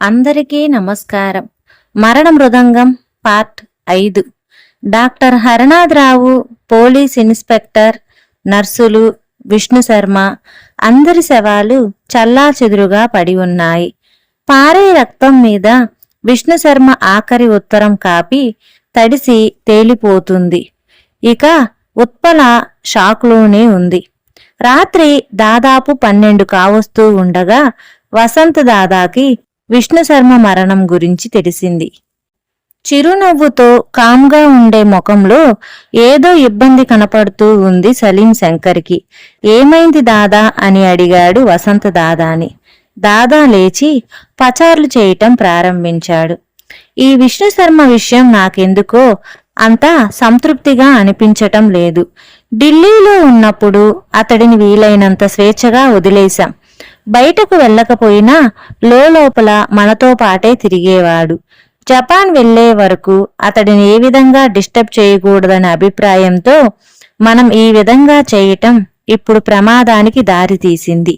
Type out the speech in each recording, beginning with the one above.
అందరికీ నమస్కారం. మరణ మృదంగం పార్ట్ ఐదు. డాక్టర్ హరనాథరావు పోలీస్ ఇన్స్పెక్టర్ నర్సులు విష్ణు శర్మ అందరి శవాలు చల్లాచెదురుగా పడి ఉన్నాయి. పారే రక్తం మీద విష్ణు శర్మ ఆఖరి ఉత్తరం కాపి తడిసి తేలిపోతుంది. ఇక ఉత్పల షాక్లోనే ఉంది. రాత్రి దాదాపు పన్నెండు కావస్తూ ఉండగా వసంత్ దాదాకి విష్ణుశర్మ మరణం గురించి తెలిసింది. చిరునవ్వుతో కామ్గా ఉండే ముఖంలో ఏదో ఇబ్బంది కనపడుతూ ఉంది సలీం శంకర్కి. ఏమైంది దాదా? అని అడిగాడు వసంత దాదాని. దాదా లేచి పచార్లు చేయటం ప్రారంభించాడు. ఈ విష్ణు శర్మ విషయం నాకెందుకో అంత సంతృప్తిగా అనిపించటం లేదు. ఢిల్లీలో ఉన్నప్పుడు అతడిని వీలైనంత స్వేచ్ఛగా వదిలేశాం. బయటకు వెళ్ళకపోయినా లోపల మనతో పాటే తిరిగేవాడు. జపాన్ వెళ్ళే వరకు అతడిని ఏ విధంగా డిస్టర్బ్ చేయకూడదనే అభిప్రాయంతో మనం ఈ విధంగా చేయటం ఇప్పుడు ప్రమాదానికి దారి తీసింది.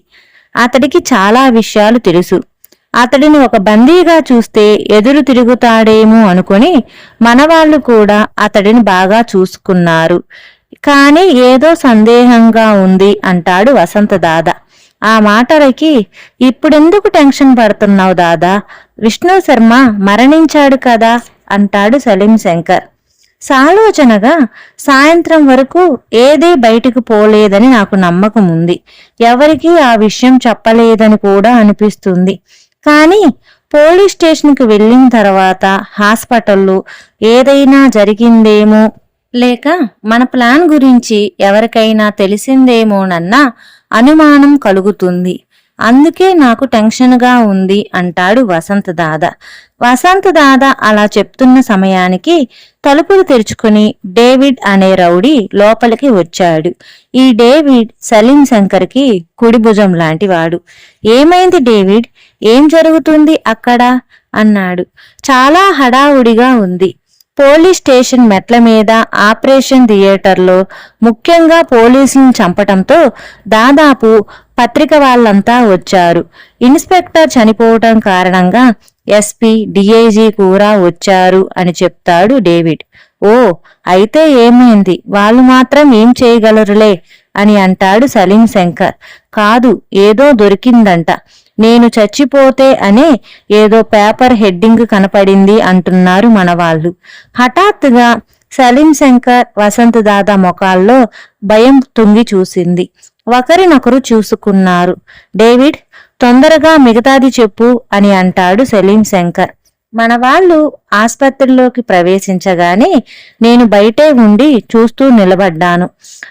అతడికి చాలా విషయాలు తెలుసు. అతడిని ఒక బందీగా చూస్తే ఎదురు తిరుగుతాడేమో అనుకుని మనవాళ్ళు కూడా అతడిని బాగా చూసుకున్నారు. కానీ ఏదో సందేహంగా ఉంది అంటాడు వసంత దాదా ఆ మాటలకి ఇప్పుడెందుకు టెన్షన్ పడుతున్నావు దాదా? విష్ణు శర్మ మరణించాడు కదా అంటాడు సలీం శంకర్. సాలోచనగా సాయంత్రం వరకు ఏదీ బయటకు పోలేదని నాకు నమ్మకం ఉంది. ఎవరికీ ఆ విషయం చెప్పలేదని కూడా అనిపిస్తుంది. కానీ పోలీస్ స్టేషన్కి వెళ్ళిన తర్వాత హాస్పిటల్లో ఏదైనా జరిగిందేమో లేక మన ప్లాన్ గురించి ఎవరికైనా తెలిసిందేమోనన్నా అనుమానం కలుగుతుంది. అందుకే నాకు టెన్షన్గా ఉంది అంటాడు వసంత దాద. వసంత దాద అలా చెప్తున్న సమయానికి తలుపులు తెరుచుకుని డేవిడ్ అనే రౌడీ లోపలికి వచ్చాడు. ఈ డేవిడ్ సలీం శంకర్కి కుడి భుజం లాంటివాడు. ఏమైంది డేవిడ్? ఏం జరుగుతుంది అక్కడ? అన్నాడు. చాలా హడావుడిగా ఉంది. పోలీస్ స్టేషన్ మెట్ల మీద ఆపరేషన్ థియేటర్లో ముఖ్యంగా పోలీసులను చంపటంతో దాదాపు పత్రిక వాళ్ళంతా వచ్చారు. ఇన్స్పెక్టర్ చనిపోవటం కారణంగా ఎస్పీ డిఐజీ కూడా వచ్చారు అని చెప్తాడు డేవిడ్. ఓ అయితే ఏమైంది? వాళ్ళు మాత్రం ఏం చేయగలరులే అని అంటాడు సలీం శంకర్. కాదు ఏదో దొరికిందంట. నేను చచ్చిపోతే అనే ఏదో పేపర్ హెడ్డింగ్ కనపడింది అంటున్నారు మనవాళ్ళు. హఠాత్తుగా సలీం శంకర్ వసంత్ దాదా ముఖాల్లో భయం తుంగి చూసింది. ఒకరినొకరు చూసుకున్నారు. డేవిడ్ తొందరగా మిగతాది చెప్పు అని అంటాడు సలీం శంకర్. మన వాళ్ళు ఆసుపత్రిలోకి ప్రవేశించగానే నేను బయటే ఉండి చూస్తూ నిలబడ్డాను.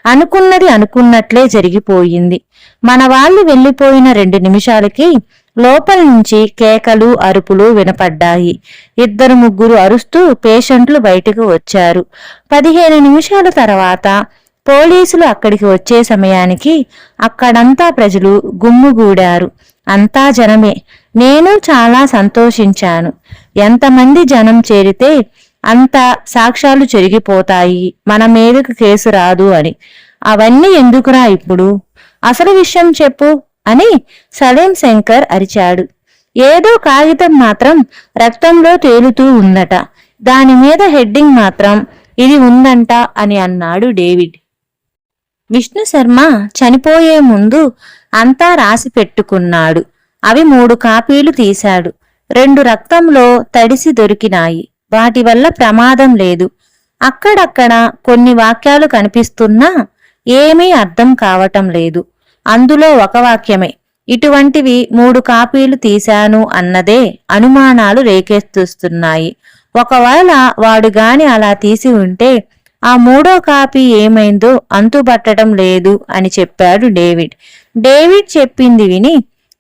అనుకున్నది అనుకున్నట్లే జరిగిపోయింది. మన వాళ్ళు వెళ్ళిపోయిన రెండు నిమిషాలకి లోపల నుంచి కేకలు అరుపులు వినపడ్డాయి. ఇద్దరు ముగ్గురు అరుస్తూ పేషెంట్లు బయటకు వచ్చారు. పదిహేను నిమిషాల తర్వాత పోలీసులు అక్కడికి వచ్చే సమయానికి అక్కడంతా ప్రజలు గుమ్ముగూడారు అంతా జనమే. నేను చాలా సంతోషించాను. ఎంతమంది జనం చేరితే అంత సాక్ష్యాలు చెరిగిపోతాయి. మన మీదకు కేసు రాదు అని. అవన్నీ ఎందుకురా ఇప్పుడు? అసలు విషయం చెప్పు అని సలీం శంకర్ అరిచాడు. ఏదో కాగితం మాత్రం రక్తంలో తేలుతూ ఉందట. దాని మీద హెడ్డింగ్ మాత్రం ఇది ఉందంట అని అన్నాడు డేవిడ్. విష్ణు శర్మ చనిపోయే ముందు అంతా రాసి పెట్టుకున్నాడు. అవి మూడు కాపీలు తీశాడు. రెండు రక్తంలో తడిసి దొరికినాయి. వాటి వల్ల ప్రమాదం లేదు. అక్కడక్కడ కొన్ని వాక్యాలు కనిపిస్తున్నా ఏమీ అర్థం కావటం లేదు. అందులో ఒక వాక్యమే ఇటువంటివి మూడు కాపీలు తీశాను అన్నదే అనుమానాలు రేకెత్తుస్తున్నాయి. ఒకవేళ వాడు గాని అలా తీసి ఉంటే ఆ మూడో కాపీ ఏమైందో అంతుబట్టడం లేదు అని చెప్పాడు డేవిడ్. డేవిడ్ చెప్పింది విని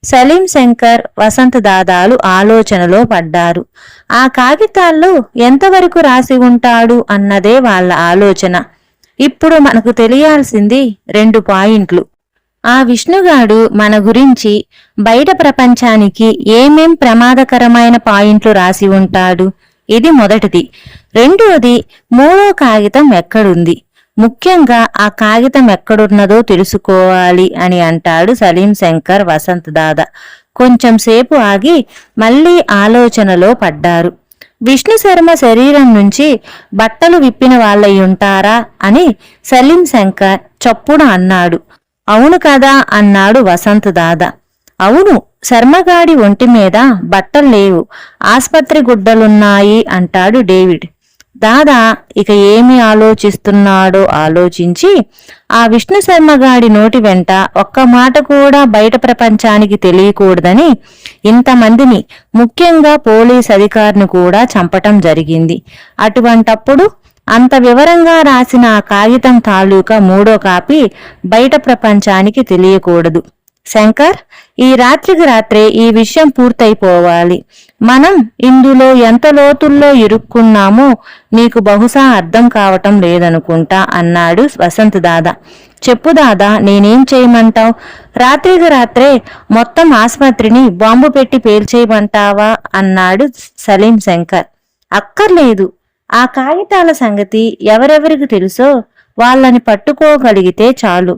సలీం శంకర్ వసంత దాదాలు ఆలోచనలో పడ్డారు. ఆ కాగితాల్లో ఎంతవరకు రాసి ఉంటాడు అన్నదే వాళ్ళ ఆలోచన. ఇప్పుడు మనకు తెలియాల్సింది రెండు పాయింట్లు. ఆ విష్ణుగాడు మన గురించి బయట ప్రపంచానికి ఏమేం ప్రమాదకరమైన పాయింట్లు రాసి ఉంటాడు? ఇది మొదటిది. రెండోది మూడో కాగితం ఎక్కడుంది? ముఖ్యంగా ఆ కాగితం ఎక్కడున్నదో తెలుసుకోవాలి అని అంటాడు సలీం శంకర్ వసంత్ దాదా. కొంచెం సేపు ఆగి మళ్ళీ ఆలోచనలో పడ్డారు. విష్ణు శర్మ శరీరం నుంచి బట్టలు విప్పిన వాళ్ళయ్యుంటారా అని సలీం శంకర్ చప్పున అన్నాడు. అవును కదా అన్నాడు వసంత్ దాదా. అవును శర్మగాడి ఒంటి మీద బట్టలు లేవు. ఆస్పత్రి గుడ్డలున్నాయి అంటాడు డేవిడ్. దాదా ఇక ఏమి ఆలోచిస్తున్నాడో ఆలోచించి ఆ విష్ణు శర్మగాడి నోటి వెంట ఒక్క మాట కూడా బయట ప్రపంచానికి తెలియకూడదని ఇంతమందిని ముఖ్యంగా పోలీస్ అధికారిని కూడా చంపటం జరిగింది. అటువంటప్పుడు అంత వివరంగా రాసిన ఆ కాగితం తాలూకా మూడో కాపీ బయట ప్రపంచానికి తెలియకూడదు. శంకర్ ఈ రాత్రికి రాత్రే ఈ విషయం పూర్తయిపోవాలి. మనం ఇందులో ఎంత లోతుల్లో ఇరుక్కున్నామో నీకు బహుశా అర్థం కావటం లేదనుకుంటా అన్నాడు వసంత్ దాదా. చెప్పు దాదా నేనేం చేయమంటావు? రాత్రికి రాత్రే మొత్తం ఆసుపత్రిని బాంబు పెట్టి పేల్చేయమంటావా? అన్నాడు సలీం శంకర్. అక్కర్లేదు. ఆ కాగితాల సంగతి ఎవరెవరికి తెలుసో వాళ్ళని పట్టుకోగలిగితే చాలు.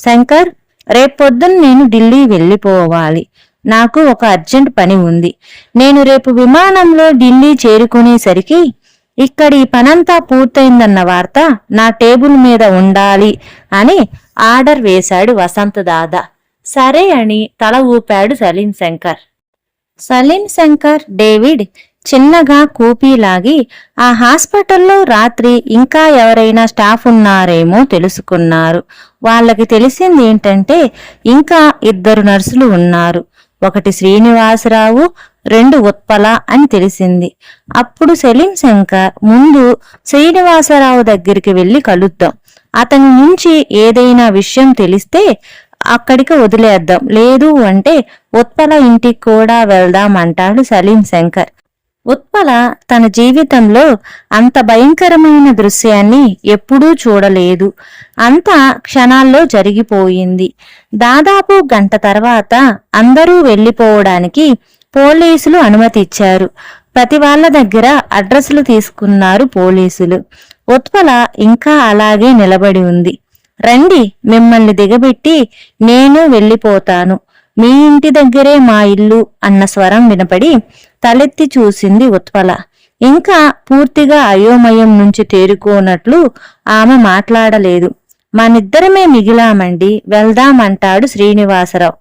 శంకర్ రేపొద్దున నేను ఢిల్లీ వెళ్ళిపోవాలి. నాకు ఒక అర్జెంట్ పని ఉంది. నేను రేపు విమానంలో ఢిల్లీ చేరుకునేసరికి ఇక్కడ ఈ పనంతా పూర్తయిందన్న వార్త నా టేబుల్ మీద ఉండాలి అని ఆర్డర్ వేశాడు వసంత్ దాదా. సరే అని తల ఊపాడు సలీం శంకర్. సలీం శంకర్ డేవిడ్ చిన్నగా కూపీలాగి ఆ హాస్పిటల్లో రాత్రి ఇంకా ఎవరైనా స్టాఫ్ ఉన్నారేమో తెలుసుకున్నారు. వాళ్ళకి తెలిసింది ఏంటంటే ఇంకా ఇద్దరు నర్సులు ఉన్నారు. ఒకటి శ్రీనివాసరావు రెండు ఉత్పల అని తెలిసింది. అప్పుడు సెలీం శంకర్ ముందు శ్రీనివాసరావు దగ్గరికి వెళ్ళి కలుద్దాం. అతని నుంచి ఏదైనా విషయం తెలిస్తే అక్కడికి వదిలేద్దాం. లేదు అంటే ఉత్పల ఇంటికి కూడా వెళ్దాం అంటాడు సలీం శంకర్. ఉత్పల తన జీవితంలో అంత భయంకరమైన దృశ్యాన్ని ఎప్పుడూ చూడలేదు. అంతా క్షణాల్లో జరిగిపోయింది. దాదాపు గంట తర్వాత అందరూ వెళ్ళిపోవడానికి పోలీసులు అనుమతిచ్చారు ప్రతి వాళ్ళ దగ్గర అడ్రస్లు తీసుకున్నారు పోలీసులు. ఉత్పల ఇంకా అలాగే నిలబడి ఉంది. రండి మిమ్మల్ని దిగబెట్టి నేను వెళ్ళిపోతాను. మీ ఇంటి దగ్గరే మా ఇల్లు అన్న స్వరం వినపడి తలెత్తి చూసింది ఉత్పల. ఇంకా పూర్తిగా అయోమయం నుంచి తేరుకోనట్లు ఆమె మాట్లాడలేదు. మనిద్దరమే మిగిలామండి వెళ్దామంటాడు శ్రీనివాసరావు.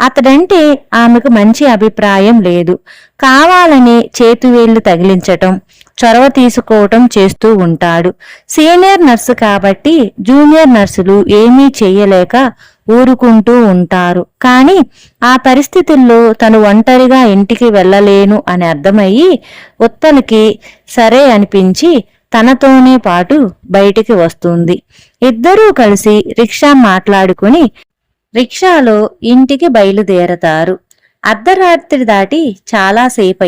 అతడంటే ఆమెకు మంచి అభిప్రాయం లేదు. కావాలని చేతువేళ్ళు తగిలించటం చొరవ తీసుకోవటం చేస్తూ ఉంటాడు. సీనియర్ నర్సు కాబట్టి జూనియర్ నర్సులు ఏమీ చేయలేక ఊరుకుంటూ ఉంటారు. కానీ ఆ పరిస్థితుల్లో తను ఒంటరిగా ఇంటికి వెళ్ళలేను అని అర్థమయ్యి ఉత్తలకి సరే అనిపించి తనతోనే పాటు బయటికి వస్తుంది. ఇద్దరూ కలిసి రిక్షా మాట్లాడుకుని రిక్షాలో ఇంటికి బయలుదేరతారు. అర్ధరాత్రి దాటి చాలాసేపు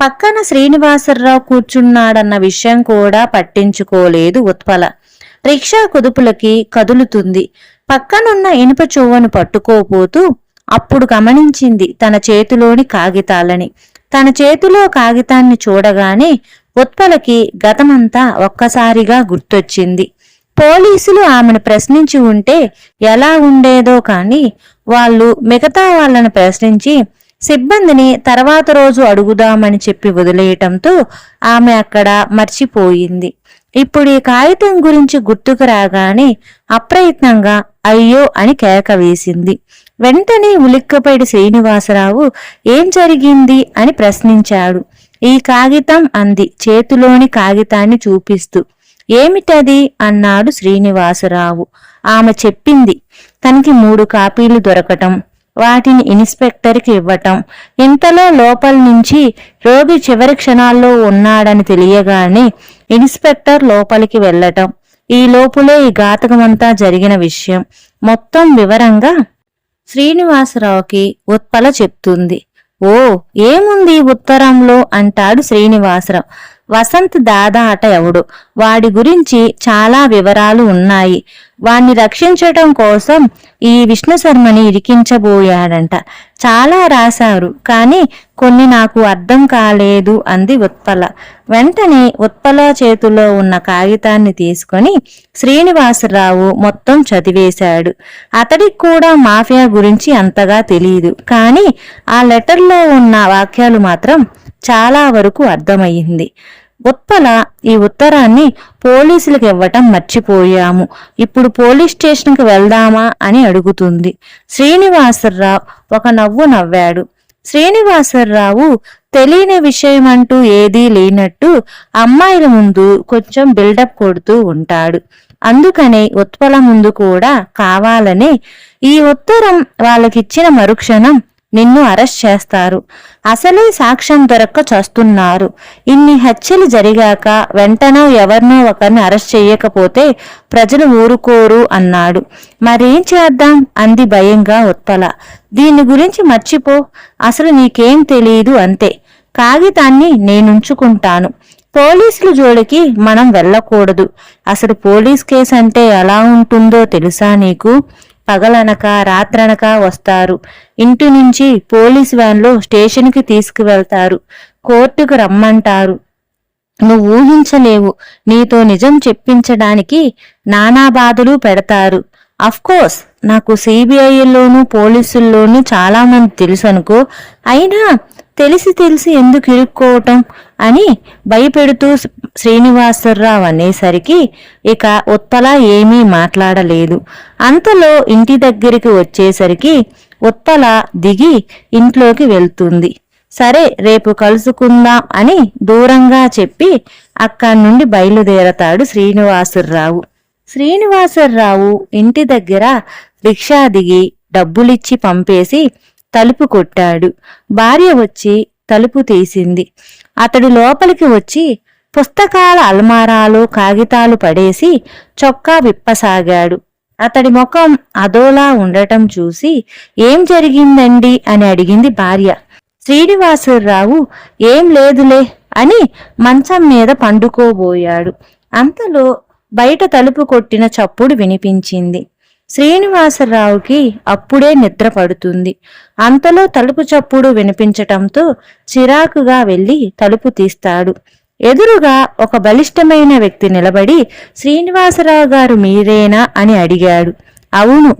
పక్కన శ్రీనివాసరావు కూర్చున్నాడన్న విషయం కూడా పట్టించుకోలేదు ఉత్పల. రిక్షా కుదుపులకి కదులుతుంది. పక్కనున్న ఇనుప చువ్వను పట్టుకోపోతూ అప్పుడు గమనించింది తన చేతిలోని కాగితాలని. తన చేతిలో కాగితాన్ని చూడగానే ఉత్పలకి గతమంతా ఒక్కసారిగా గుర్తొచ్చింది. పోలీసులు ఆమెను ప్రశ్నించి ఉంటే ఎలా ఉండేదో కానీ వాళ్ళు మిగతా వాళ్ళను ప్రశ్నించి సిబ్బందిని తర్వాత రోజు అడుగుదామని చెప్పి వదిలేయటంతో ఆమె అక్కడ మర్చిపోయింది. ఇప్పుడు ఈ కాగితం గురించి గుర్తుకు రాగానే అప్రయత్నంగా అయ్యో అని కేక వేసింది. వెంటనే ఉలిక్కపడి శ్రీనివాసరావు ఏం జరిగింది అని ప్రశ్నించాడు. ఈ కాగితం అంది. చేతిలోని కాగితాన్ని చూపిస్తూ ఏమిటది? అన్నాడు శ్రీనివాసరావు. ఆమె చెప్పింది తనకి మూడు కాపీలు దొరకటం వాటిని ఇన్స్పెక్టర్కి ఇవ్వటం. ఇంతలో లోపల నుంచి రోగి చివరి క్షణాల్లో ఉన్నాడని తెలియగానే ఇన్స్పెక్టర్ లోపలికి వెళ్ళటం. ఈ లోపులే ఈ ఘాతకమంతా జరిగిన విషయం. మొత్తం వివరంగా శ్రీనివాసరావుకి ఉత్పల చెప్తుంది. ఓ ఏముంది ఉత్తరంలో? అంటాడు శ్రీనివాసరావు. వసంత్ దాదా అట ఎవడు? వాడి గురించి చాలా వివరాలు ఉన్నాయి. వాణ్ణి రక్షించటం కోసం ఈ విష్ణు శర్మని ఇరికించబోయాడంట. చాలా రాశారు కానీ కొన్ని నాకు అర్థం కాలేదు అంది ఉత్పల. వెంటనే ఉత్పల చేతిలో ఉన్న కాగితాన్ని తీసుకొని శ్రీనివాసరావు మొత్తం చదివేశాడు. అతడికి కూడా మాఫియా గురించి అంతగా తెలియదు కానీ ఆ లెటర్లో ఉన్న వాక్యాలు మాత్రం చాలా వరకు అర్థమయ్యింది. ఉత్పల ఈ ఉత్తరాన్ని పోలీసులకు ఇవ్వటం మర్చిపోయాము. ఇప్పుడు పోలీస్ స్టేషన్కి వెళ్దామా అని అడుగుతుంది. శ్రీనివాసరావు ఒక నవ్వు నవ్వాడు. శ్రీనివాసరావు తెలియని విషయం అంటూ ఏదీ లేనట్టు అమ్మాయిల ముందు కొంచెం బిల్డప్ కొడుతూ ఉంటాడు. అందుకనే ఉత్పల ముందు కూడా కావాలనే ఈ ఉత్తరం వాళ్ళకిచ్చిన మరుక్షణం నిన్ను అరెస్ట్ చేస్తారు. అసలే సాక్ష్యం దొరక్క చస్తున్నారు. ఇన్ని హత్యలు జరిగాక వెంటనో ఎవరినో ఒకరిని అరెస్ట్ చేయకపోతే ప్రజలు ఊరుకోరు అన్నాడు. మరేం చేద్దాం? అంది భయంగా ఉత్తల. దీని గురించి మర్చిపో. అసలు నీకేం తెలియదు అంతే. కాగితాన్ని నేనుంచుకుంటాను. పోలీసుల జోలికి మనం వెళ్ళకూడదు. అసలు పోలీస్ కేసు అంటే ఎలా ఉంటుందో తెలుసా నీకు? పగలనక రాత్రనక వస్తారు. ఇంటి నుంచి పోలీస్ వ్యాన్లో స్టేషన్కి తీసుకువెళ్తారు. కోర్టుకు రమ్మంటారు. నువ్వు ఊహించలేవు. నీతో నిజం చెప్పించడానికి నానా బాధలు పెడతారు. కోర్స్ నాకు సిబిఐలోను పోలీసుల్లోనూ చాలా మంది తెలుసు అనుకో అయినా తెలిసి తెలిసి ఎందుకు ఇరుక్కోవటం అని భయపెడుతూ శ్రీనివాసరావు అనేసరికి ఇక ఉత్తలా ఏమీ మాట్లాడలేదు. అంతలో ఇంటి దగ్గరికి వచ్చేసరికి ఉత్తల దిగి ఇంట్లోకి వెళ్తుంది. సరే రేపు కలుసుకుందాం అని దూరంగా చెప్పి అక్కడి నుండి బయలుదేరతాడు శ్రీనివాసరావు. శ్రీనివాసరావు ఇంటి దగ్గర రిక్షా దిగి డబ్బులిచ్చి పంపేసి తలుపు కొట్టాడు. భార్య వచ్చి తలుపు తీసింది. అతడు లోపలికి వచ్చి పుస్తకాల అల్మారాలు కాగితాలు పడేసి చొక్కా విప్పసాగాడు. అతడి ముఖం అదోలా ఉండటం చూసి ఏం జరిగిందండి అని అడిగింది భార్య. శ్రీనివాసరావు ఏం లేదులే అని మంచం మీద పండుకోబోయాడు. అంతలో బయట తలుపు కొట్టిన చప్పుడు వినిపించింది. శ్రీనివాసరావుకి అప్పుడే నిద్ర పడుతుంది. అంతలో తలుపు చప్పుడు వినిపించటంతో చిరాకుగా వెళ్ళి తలుపు తీస్తాడు. ఎదురుగా ఒక బలిష్టమైన వ్యక్తి నిలబడి శ్రీనివాసరావు గారు మీరేనా? అని అడిగాడు. అవును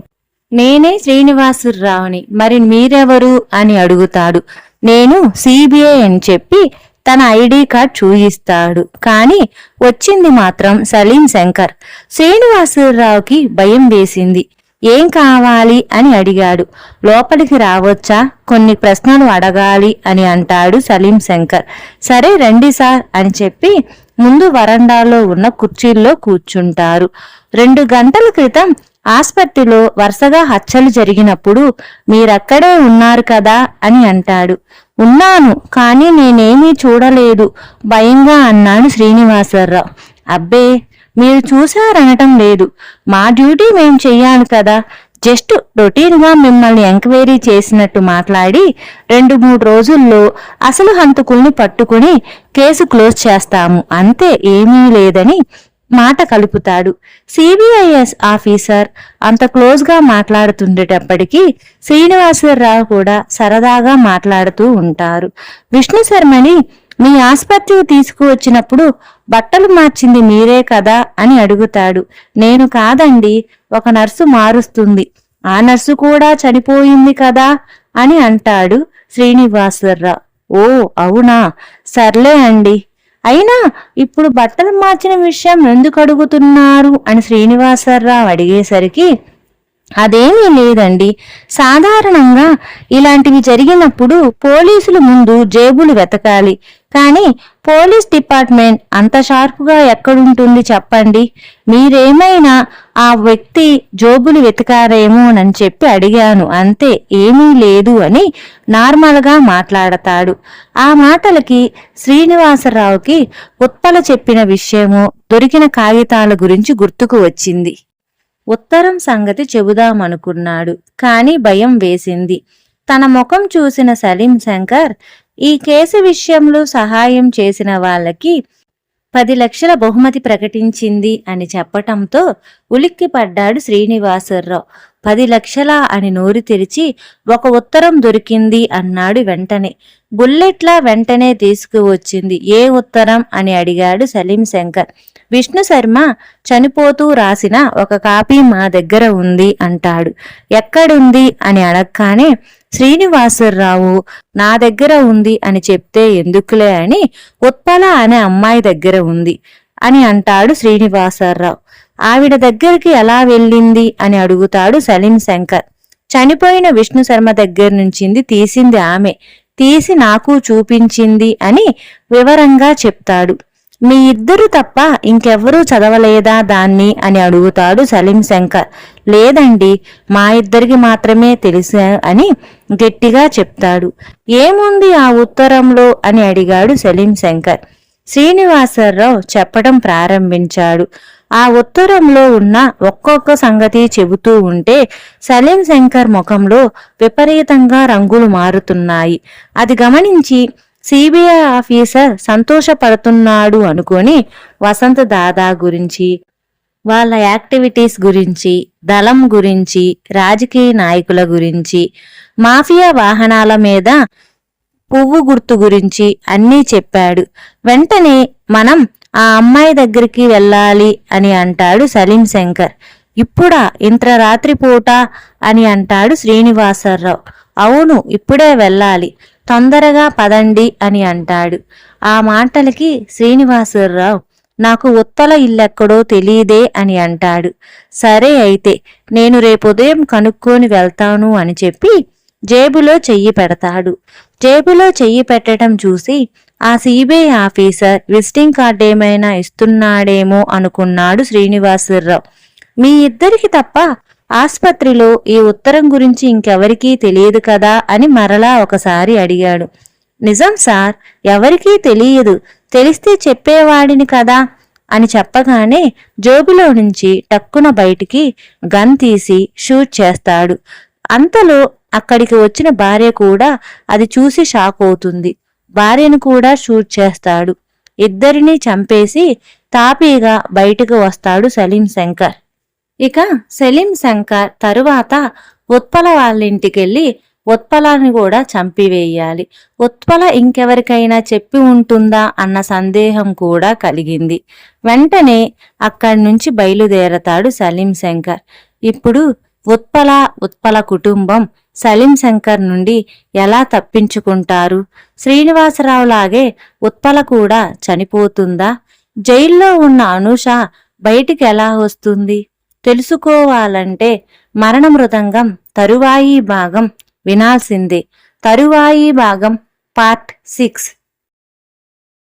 నేనే శ్రీనివాసరావుని. మరి మీరెవరు? అని అడుగుతాడు. నేను సిబిఐ అని చెప్పి తన ఐడి కార్డ్ చూయిస్తాడు. కానీ వచ్చింది మాత్రం సలీం శంకర్. శ్రీనివాసరావుకి భయం వేసింది. ఏం కావాలి అని అడిగాడు. లోపలికి రావచ్చా? కొన్ని ప్రశ్నలు అడగాలి అని అంటాడు సలీం శంకర్. సరే రండి సార్ అని చెప్పి ముందు వరండాలో ఉన్న కుర్చీల్లో కూర్చుంటారు. రెండు గంటల క్రితం ఆసుపత్రిలో వరుసగా హత్యలు జరిగినప్పుడు మీరక్కడే ఉన్నారు కదా అని అంటాడు. ఉన్నాను కానీ నేనేమీ చూడలేదు. భయంగా అన్నాడు శ్రీనివాసరావు. అబ్బే మీరు చూశారనటం లేదు. మా డ్యూటీ మేం చెయ్యాలి కదా. జస్ట్ రొటీన్గా మిమ్మల్ని ఎంక్వైరీ చేసినట్టు మాట్లాడి రెండు మూడు రోజుల్లో అసలు హంతకుల్ని పట్టుకుని కేసు క్లోజ్ చేస్తాము. అంతే ఏమీ లేదని మాట కలుపుతాడు. సిబిఐఎస్ ఆఫీసర్ అంత క్లోజ్గా మాట్లాడుతుండేటప్పటికీ శ్రీనివాసరావు కూడా సరదాగా మాట్లాడుతూ ఉంటారు. విష్ణు శర్మని మీ ఆసుపత్రికి తీసుకువచ్చినప్పుడు బట్టలు మార్చింది మీరే కదా అని అడుగుతాడు. నేను కాదండి ఒక నర్సు మారుస్తుంది. ఆ నర్సు కూడా చనిపోయింది కదా అని అంటాడు శ్రీనివాసరావు. ఓ అవునా? సర్లే అండి అయినా ఇప్పుడు బట్టలు మార్చిన విషయం ఎందుకు అడుగుతున్నారు అని శ్రీనివాసరావు అడిగేసరికి అదేమీ లేదండి. సాధారణంగా ఇలాంటివి జరిగినప్పుడు పోలీసులు ముందు జేబులు వెతకాలి. కానీ పోలీస్ డిపార్ట్మెంట్ అంత షార్ప్గా ఎక్కడుంటుంది చెప్పండి? మీరేమైనా ఆ వ్యక్తి జోబులు వెతకారేమో అని చెప్పి అడిగాను. అంతే ఏమీ లేదు అని నార్మల్గా మాట్లాడతాడు. ఆ మాటలకి శ్రీనివాసరావుకి ఉత్పల చెప్పిన విషయము దొరికిన కాగితాల గురించి గుర్తుకు వచ్చింది. ఉత్తరం సంగతి చెబుదామనుకున్నాడు. కాని భయం వేసింది. తన ముఖం చూసిన సలీం శంకర్ ఈ కేసు విషయంలో సహాయం చేసిన వాళ్ళకి పది లక్షల బహుమతి ప్రకటించింది అని చెప్పటంతో ఉలిక్కిపడ్డాడు శ్రీనివాసరావు. పది లక్షల అని నోరు తెరిచి ఒక ఉత్తరం దొరికింది అన్నాడు వెంటనే. బుల్లెట్లా వెంటనే తీసుకువచ్చింది. ఏ ఉత్తరం? అని అడిగాడు సలీం శంకర్. విష్ణు శర్మ చనిపోతూ రాసిన ఒక కాపీ మా దగ్గర ఉంది అంటాడు. ఎక్కడుంది? అని అడగగానే శ్రీనివాసరావు నా దగ్గర ఉంది అని చెప్తే ఎందుకులే అని ఉత్పల అనే అమ్మాయి దగ్గర ఉంది అని అంటాడు శ్రీనివాసరావు. ఆవిడ దగ్గరికి ఎలా వెళ్ళింది అని అడుగుతాడు సలీం శంకర్. చనిపోయిన విష్ణు శర్మ దగ్గర నుంచింది తీసింది ఆమె. తీసి నాకు చూపించింది అని వివరంగా చెప్తాడు. మీ ఇద్దరు తప్ప ఇంకెవ్వరూ చదవలేదా దాన్ని అని అడుగుతాడు సలీం శంకర్. లేదండి మా ఇద్దరికి మాత్రమే తెలుసా అని గట్టిగా చెప్తాడు. ఏముంది ఆ ఉత్తరంలో అని అడిగాడు సలీం శంకర్. శ్రీనివాసరావు చెప్పడం ప్రారంభించాడు. ఆ ఉత్తరంలో ఉన్న ఒక్కొక్క సంగతి చెబుతూ ఉంటే సలీం శంకర్ ముఖంలో విపరీతంగా రంగులు మారుతున్నాయి. అది గమనించి సిబిఐ ఆఫీసర్ సంతోషపడుతున్నాడు అనుకొని వసంత దాదా గురించి వాళ్ళ యాక్టివిటీస్ గురించి దళం గురించి రాజకీయ నాయకుల గురించి మాఫియా వాహనాల మీద పువ్వు గుర్తు గురించి అన్నీ చెప్పాడు. వెంటనే మనం ఆ అమ్మాయి దగ్గరికి వెళ్ళాలి అని అంటాడు సలీం శంకర్. ఇప్పుడా? ఇంత రాత్రిపూట అని అంటాడు శ్రీనివాసరావు. అవును ఇప్పుడే వెళ్ళాలి. తొందరగా పదండి అని అంటాడు. ఆ మాటలకి శ్రీనివాసరావు నాకు ఉత్తల ఇల్లెక్కడో తెలియదే అని అంటాడు. సరే అయితే నేను రేపు ఉదయం కనుక్కొని వెళ్తాను అని చెప్పి జేబులో చెయ్యి పెడతాడు. జేబులో చెయ్యి పెట్టడం చూసి ఆ సిబిఐ ఆఫీసర్ విజిటింగ్ కార్డ్ ఏమైనా ఇస్తున్నాడేమో అనుకున్నాడు శ్రీనివాసరావు. మీ ఇద్దరికి తప్ప ఆస్పత్రిలో ఈ ఉత్తరం గురించి ఇంకెవరికీ తెలియదు కదా అని మరలా ఒకసారి అడిగాడు. నిజం సార్ ఎవరికీ తెలియదు. తెలిస్తే చెప్పేవాడిని కదా అని చెప్పగానే జోబులో నుంచి టక్కున బయటికి గన్ తీసి షూట్ చేస్తాడు. అంతలో అక్కడికి వచ్చిన భార్య కూడా అది చూసి షాక్ అవుతుంది. భార్యను కూడా షూట్ చేస్తాడు. ఇద్దరినీ చంపేసి తాపీగా బయటకు వస్తాడు సలీం శంకర్. ఇక సలీం శంకర్ తరువాత ఉత్పల వాళ్ళింటికెళ్ళి ఉత్పలాన్ని కూడా చంపివేయాలి. ఉత్పల ఇంకెవరికైనా చెప్పి ఉంటుందా అన్న సందేహం కూడా కలిగింది. వెంటనే అక్కడి నుంచి బయలుదేరతాడు సలీం శంకర్. ఇప్పుడు ఉత్పల ఉత్పల కుటుంబం సలీం శంకర్ నుండి ఎలా తప్పించుకుంటారు? శ్రీనివాసరావులాగే ఉత్పల కూడా చనిపోతుందా? జైల్లో ఉన్న అనూష బయటికి ఎలా వస్తుంది? తెలుసుకోవాలంటే మరణ మృదంగం తరువాయి భాగం వినాల్సిందే. తరువాయి భాగం పార్ట్ సిక్స్.